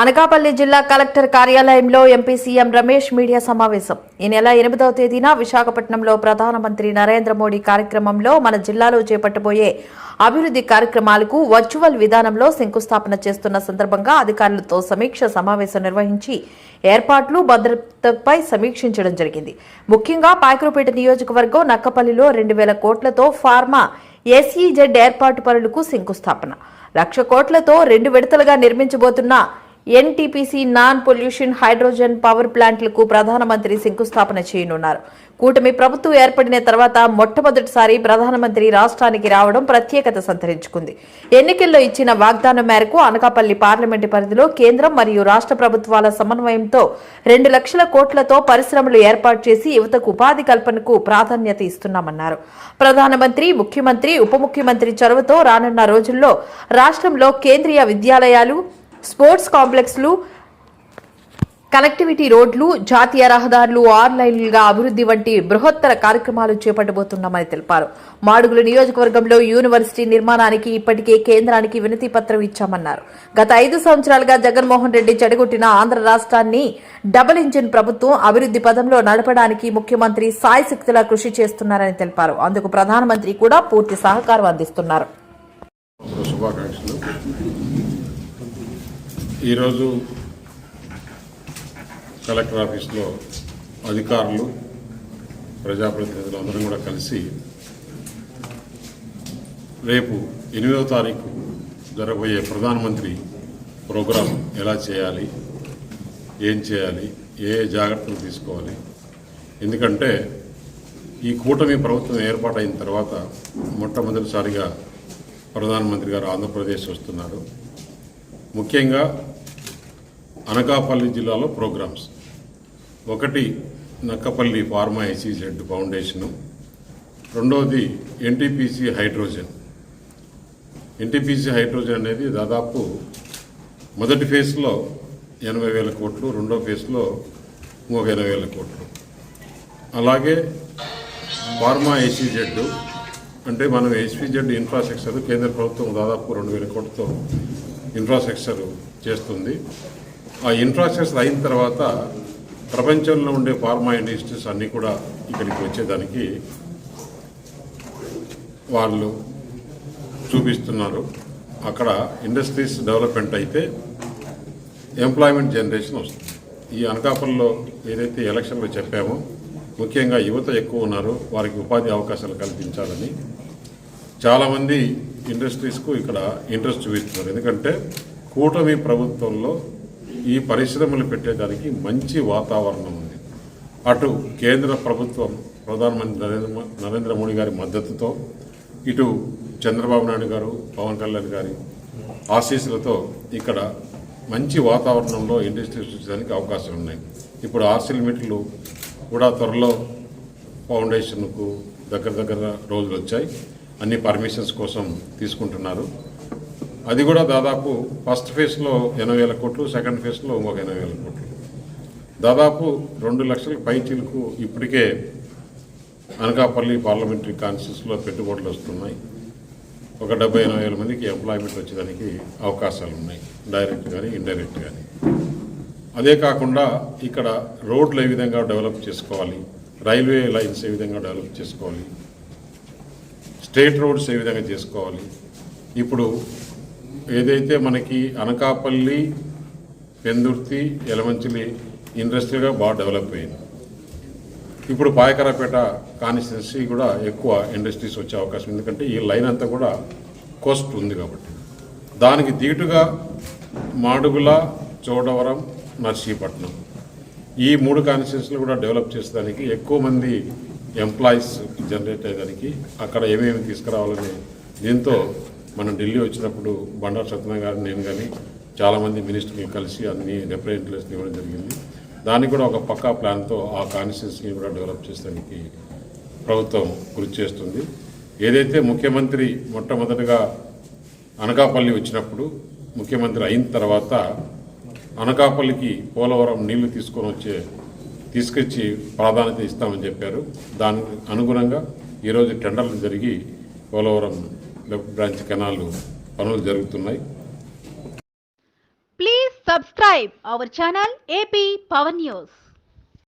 అనకాపల్లి జిల్లా కలెక్టర్ కార్యాలయంలో MP CM Ramesh media సమావేశం. ఈ నెల ఎనిమిదవ తేదీన విశాఖపట్నంలో ప్రధానమంత్రి నరేంద్ర మోడీ కార్యక్రమంలో మన జిల్లాలో చేపట్టబోయే అభివృద్ధి కార్యక్రమాలకు వర్చువల్ విధానంలో శంకుస్థాపన చేస్తున్న సందర్భంగా అధికారులతో సమీక్ష సమావేశం నిర్వహించి ఏర్పాట్లు భద్రతపై సమీక్షించడం జరిగింది. ముఖ్యంగా పాయకురుపేట నియోజకవర్గం నక్కపల్లిలో రెండు వేల కోట్లతో ఫార్మా ఎస్ఈజెడ్ ఏర్పాటు పనులకు శంకుస్థాపన. లక్ష కోట్లతో రెండు విడతలుగా నిర్మించబోతున్న NTPC non pollution hydrogen power ప్లాంట్లకు ప్రధానమంత్రి శంకుస్థాపన చేయనున్నారు. కూటమి ప్రభుత్వం ఏర్పడిన తర్వాత మొట్టమొదటిసారి ప్రధానమంత్రి రాష్ట్రానికి రావడం ప్రత్యేకత సంతరించుకుంది. ఎన్నికల్లో ఇచ్చిన వాగ్దానం మేరకు అనకాపల్లి పార్లమెంటు పరిధిలో కేంద్రం మరియు రాష్ట్ర ప్రభుత్వాల సమన్వయంతో రెండు లక్షల కోట్లతో పరిశ్రమలు ఏర్పాటు చేసి యువతకు ఉపాధి కల్పనకు ప్రాధాన్యత ఇస్తున్నామన్నారు. ప్రధానమంత్రి ముఖ్యమంత్రి ఉప ముఖ్యమంత్రి చొరవతో రానున్న రోజుల్లో రాష్ట్రంలో కేంద్రీయ విద్యాలయాలు స్పోర్ట్స్ కాంప్లెక్స్లు కనెక్టివిటీ రోడ్లు జాతీయ రహదారులు ఆన్లైన్లుగా అభివృద్ధి వంటి బృహత్తర కార్యక్రమాలు చేపట్టబోతున్నామని తెలిపారు. మాడుగుల నియోజకవర్గంలో యూనివర్సిటీ నిర్మాణానికి ఇప్పటికే కేంద్రానికి వినతి పత్రం ఇచ్చామన్నారు. గత ఐదు సంవత్సరాలుగా జగన్మోహన్ రెడ్డి చెడగొట్టిన ఆంధ్ర రాష్ట్రాన్ని డబుల్ ఇంజిన్ ప్రభుత్వం అభివృద్ధి పదంలో నడపడానికి ముఖ్యమంత్రి సాయశక్తిలా కృషి చేస్తున్నారని తెలిపారు. అందుకు ప్రధానమంత్రి కూడా పూర్తి సహకారం అందిస్తున్నారు. ఈరోజు కలెక్టర్ ఆఫీస్లో అధికారులు ప్రజాప్రతినిధులు అందరం కూడా కలిసి రేపు ఎనిమిదవ తారీఖు జరగబోయే ప్రధానమంత్రి ప్రోగ్రాం ఎలా చేయాలి ఏం చేయాలి ఏ ఏ జాగ్రత్తలు తీసుకోవాలి. ఎందుకంటే ఈ కూటమి ప్రభుత్వం ఏర్పాటైన తర్వాత మొట్టమొదటిసారిగా ప్రధానమంత్రి గారు ఆంధ్రప్రదేశ్ వస్తున్నారు. ముఖ్యంగా అనకాపల్లి జిల్లాలో ప్రోగ్రామ్స్. ఒకటి నక్కపల్లి ఫార్మా ఎసిజెడ్ ఫౌండేషను. రెండవది ఎన్టీపీసీ హైడ్రోజన్. ఎన్టీపీసీ హైడ్రోజన్ అనేది దాదాపు మొదటి ఫేజ్లో ఎనభై వేల కోట్లు రెండో ఫేజ్లో మూడు ఎనభై వేల కోట్లు. అలాగే ఫార్మా ఎస్ఈజెడ్ అంటే మనం ఎస్పీజెడ్ ఇన్ఫ్రాస్ట్రక్చర్ కేంద్ర ప్రభుత్వం దాదాపు రెండు వేల కోట్లతో ఇన్ఫ్రాస్ట్రక్చర్ చేస్తుంది. ఆ ఇన్ఫ్రాస్ట్రక్చర్ అయిన తర్వాత ప్రపంచంలో ఉండే ఫార్మా ఇండస్ట్రీస్ అన్నీ కూడా ఇక్కడికి వచ్చేదానికి వాళ్ళు చూపిస్తున్నారు. అక్కడ ఇండస్ట్రీస్ డెవలప్మెంట్ అయితే ఎంప్లాయ్మెంట్ జనరేషన్ వస్తుంది. ఈ అనకాపల్లిలో ఏదైతే ఎలక్షన్లో చెప్పామో ముఖ్యంగా యువత ఎక్కువ ఉన్నారు వారికి ఉపాధి అవకాశాలు కల్పించాలని. చాలామంది ఇండస్ట్రీస్కు ఇక్కడ ఇంట్రెస్ట్ చూపిస్తున్నారు. ఎందుకంటే కూటమి ప్రభుత్వంలో ఈ పరిశ్రమలు పెట్టేదానికి మంచి వాతావరణం ఉంది. అటు కేంద్ర ప్రభుత్వం ప్రధానమంత్రి నరేంద్ర నరేంద్ర మోడీ గారి మద్దతుతో ఇటు చంద్రబాబు నాయుడు గారు పవన్ కళ్యాణ్ గారి ఆశీస్సులతో ఇక్కడ మంచి వాతావరణంలో ఇండస్ట్రీ సృష్టించడానికి అవకాశాలు ఉన్నాయి. ఇప్పుడు ఆర్సిల్ మీటర్లు కూడా త్వరలో ఫౌండేషన్కు దగ్గర దగ్గర రోజులు వచ్చాయి. అన్ని పర్మిషన్స్ కోసం తీసుకుంటున్నారు. అది కూడా దాదాపు ఫస్ట్ ఫేజ్లో ఎనభై వేల కోట్లు సెకండ్ ఫేజ్లో ఇంకొక ఎనభై వేల కోట్లు. దాదాపు రెండు లక్షల పైచీలకు ఇప్పటికే అనకాపల్లి పార్లమెంటరీ కాన్స్టిట్యూన్సీలో పెట్టుబడులు వస్తున్నాయి. ఒక డెబ్బై ఎనభై వేల మందికి ఎంప్లాయ్మెంట్ వచ్చేదానికి అవకాశాలు ఉన్నాయి డైరెక్ట్ కానీ ఇండైరెక్ట్ కానీ అదే కాకుండా ఇక్కడ రోడ్లు ఏ విధంగా డెవలప్ చేసుకోవాలి రైల్వే లైన్స్ ఏ విధంగా డెవలప్ చేసుకోవాలి స్టేట్ రోడ్స్ ఏ విధంగా చేసుకోవాలి. ఇప్పుడు ఏదైతే మనకి అనకాపల్లి పెందుర్తి ఎలమంచిలి ఇండస్ట్రీగా బాగా డెవలప్ అయింది. ఇప్పుడు పాయకరాపేట కాన్స్టిట్యున్సీ కూడా ఎక్కువ ఇండస్ట్రీస్ వచ్చే అవకాశం ఎందుకంటే ఈ లైన్ అంతా కూడా కోస్ట్ ఉంది కాబట్టి. దానికి దీటుగా మాడుగుల చోడవరం నర్సీపట్నం ఈ మూడు కాన్స్టిట్యున్సీలు కూడా డెవలప్ చేసేదానికి ఎక్కువ మంది ఎంప్లాయీస్ జనరేట్ అయ్యేదానికి అక్కడ ఏమేమి తీసుకురావాలని దీంతో మనం ఢిల్లీ వచ్చినప్పుడు బండారు సత్యనారాయణ గారు నేను కానీ చాలామంది మినిస్టర్లు కలిసి అన్ని రిప్రజెంటేషన్ ఇవ్వడం జరిగింది. దానికి కూడా ఒక పక్కా ప్లాన్తో ఆ కాన్స్టిట్యూన్సీని కూడా డెవలప్ చేసేదానికి ప్రభుత్వం కృషి చేస్తుంది. ఏదైతే ముఖ్యమంత్రి మొట్టమొదటిగా అనకాపల్లి వచ్చినప్పుడు ముఖ్యమంత్రి అయిన తర్వాత అనకాపల్లికి పోలవరం నీళ్ళు తీసుకొని వచ్చే తీసుకొచ్చి ప్రాధాన్యత ఇస్తామని చెప్పారు. దానికి అనుగుణంగా ఈరోజు టెండర్లు జరిగి పోలవరం బ్రాంచ్ కెనాల్ పనులు జరుగుతున్నాయి Please Subscribe our channel AP Power News.